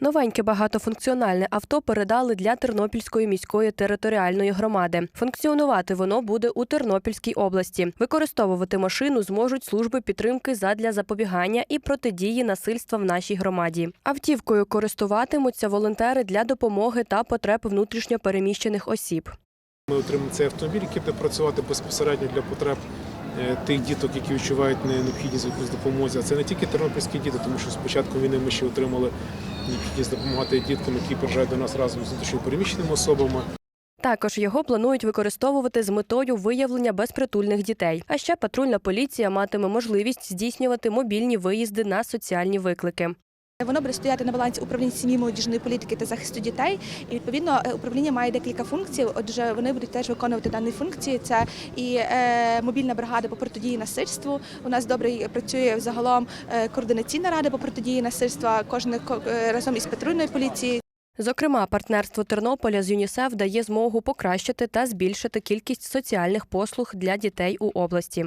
Новеньке багатофункціональне авто передали для Тернопільської міської територіальної громади. Функціонувати воно буде у Тернопільській області. Використовувати машину зможуть служби підтримки задля запобігання і протидії насильства в нашій громаді. Автівкою користуватимуться волонтери для допомоги та потреб внутрішньо переміщених осіб. Ми отримаємо цей автомобіль, який буде працювати безпосередньо для потреб тих діток, які відчувають необхідність якоїсь допомозі. А це не тільки тернопільські діти, тому що спочатку війни ми ще отримали необхідність допомагати діткам, які приїжджають до нас разом з внутрішньо переміщеними особами. Також його планують використовувати з метою виявлення безпритульних дітей. А ще патрульна поліція матиме можливість здійснювати мобільні виїзди на соціальні виклики. Воно буде стояти на балансі управління сім'ї молодіжної політики та захисту дітей. І відповідно е, управління має декілька функцій. Отже, вони будуть теж виконувати дані функції. Це і е, мобільна бригада по протидії насильству. У нас добре працює загалом е, координаційна рада по протидії насильства. Кожен ко- разом із патрульною поліцією. Зокрема, партнерство Тернополя з ЮНІСЕФ дає змогу покращити та збільшити кількість соціальних послуг для дітей у області.